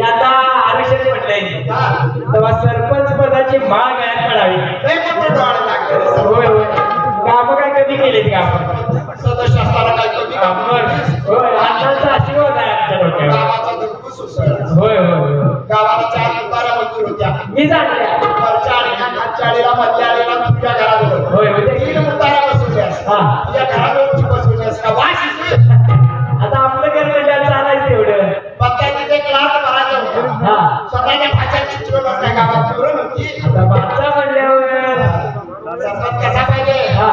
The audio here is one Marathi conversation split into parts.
आता आरक्षण म्हणलंय हा. तेव्हा सरपंच पदाची माळ गळ्यात पडावी काम काय कमी केलीत का आपण? सदस्य असताना होय आशीर्वाद आहे आमच्या डोक्यावर गावाचा उसळला. होय होय होय गावाला चार तुतारा मंजूर होत्या मी जाणल्या वरच्या आळीला खालच्या आळीला मधल्या आळीला तुझ्या घराजवळ होय तीन मुतारा हा. तुझ्या घराजवळची का वास येतोय? आता आपलं घर म्हणजे चालायचं तेवढं पत्त्या तिथे क्लास भरायचा होता हा स्वतःच्या भाषा चित्र बसल्या गावात पुरं नव्हती आता बादशा म्हणल्यावर सरपंच कसा पाहिजे हा.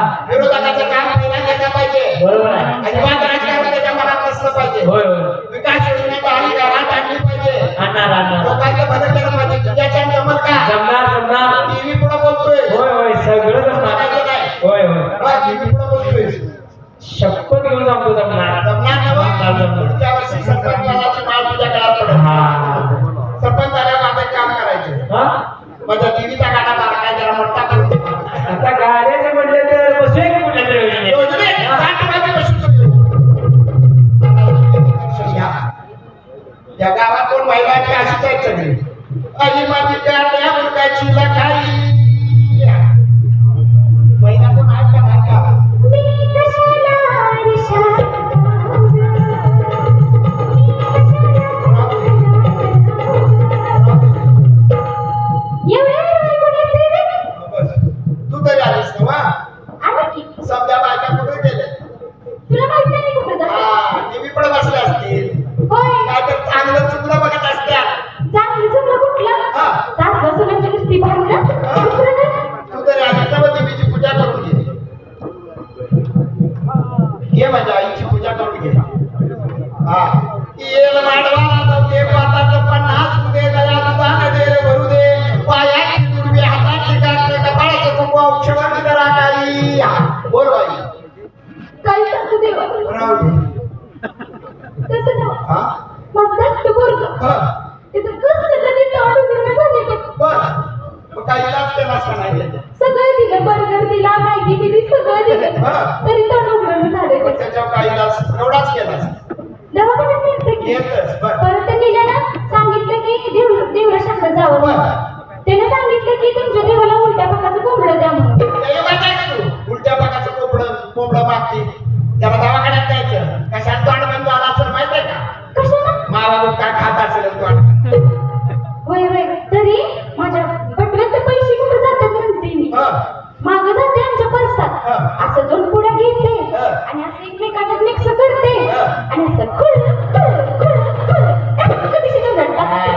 बरोबर आहे. अजिबात राजकारण त्याच्या मनात नसलं पाहिजे. होय होय. विकास योजना बाहेर घरात आणली पाहिजे. आणणार आणणार लोकांचं भलं केलं पाहिजे. तुझ्याच्या जमल का? जमणार जमणार. टीव्ही पुढे बोलतोय. होय होय सगळं जमणार. होय होय. टीव्ही पुढे बोलतोय. शपथ घेऊन जमणार. जमणार. पुढच्या वर्षी सरपंच पदाची तुझ्या गळ्यात पडेल. हा. सरपंच झाल्यावर एक काम करायचं. माझ्या टीव्हीचा गाडा बारका जरा मोठा त्या गावातून कोण महिला आहेत का अशीच आहेत येल माडवा ते पन्नास उदे दया दुधान दे भरू दे पायाची दुर्बी हाताची गाठले कपाळाचं कुंकू औक्षण करा काही. हा, बोल बाई. राहू दे. हा? हा. बर. मग काही इलाज केलास का नाही. केला? सगळं दिलं बर्गर दिला मॅगी दिली सगळं दिलं. हा. तरी तोंड उघडून झाले त्याच्यावर काही एवढाच केलास दवाखान्यात नेलतं की? येतच बर. परत गेल्यानं सांगितलं की देव देवळा शाखा जावं बर. त्याने सांगितलं की तुमच्या देवाला उलट्या कोंबडं द्या म्हणून. का तू उलट्या पाकाचं कोंबडं कोंबडं मागते. त्याला दवाखान्यात कशात तोंड बंद झाला असेल माहितीये का? कशाला? मावा दूध काय खात असेल तोंड तरी माझ्या पैसे कुठे जातात म्हणते मी? हा. माग जाते. असं दोन पुढे घेते. आणि असं एकमेकांना मिक्स करते. आणि असं खुळ खुळ खुळ खुळ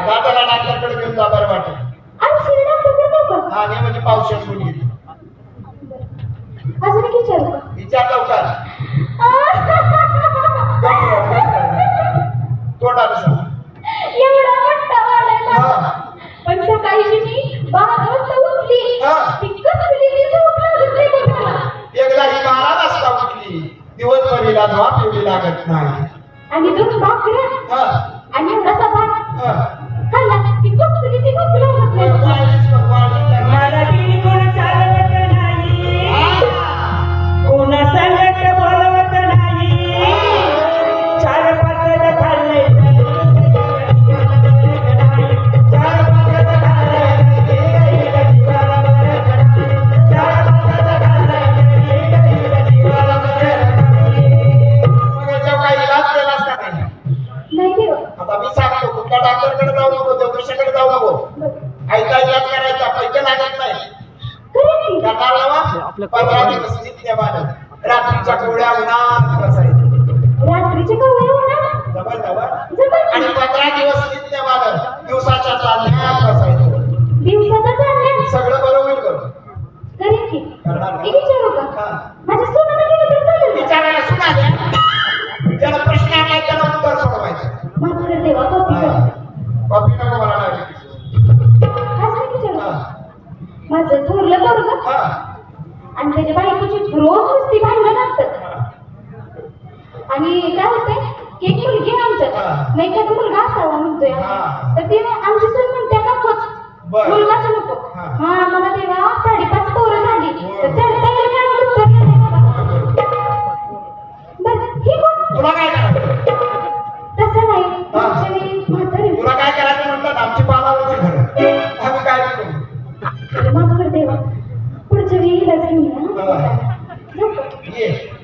डॉक्टरकडे घेऊन जा बरं वाटेल. आणि शिरी डॉक्टरकडे नको हा नाही म्हणजे पावसात मुली अजून एक विचारू का? विचार लवकर. तोंडाला सांग. एवढा मोठा वाढायला. पण सकाळी जी मी बारा वाजता उठली दिवसभरीला झोप एवढी लागत नाही. आणि दोन भाकऱ्या हा, आणि एवढासा भात रोज नुसती भांडणं लागतात. आणि काय होतंय? की एक मुलगी हा. आमच्यात. नाही एखादा मुलगा असावा म्हणतोय. हा. तर तिने आमची सून म्हणते नकोच. मुलगाच नको. हा. हा मला तेव्हा साडेपाच पोरं झाली. बरं. तर चढता येईल ही काय तसं नाही. हा. मागच्या वेळी म्हातारी तुला काय करायचं म्हणतात? आमची बालावरची घर. आम्ही काय करू? माफ कर देवा. पुढच्या वेळी हिलाच घेऊन ये, हा. हा?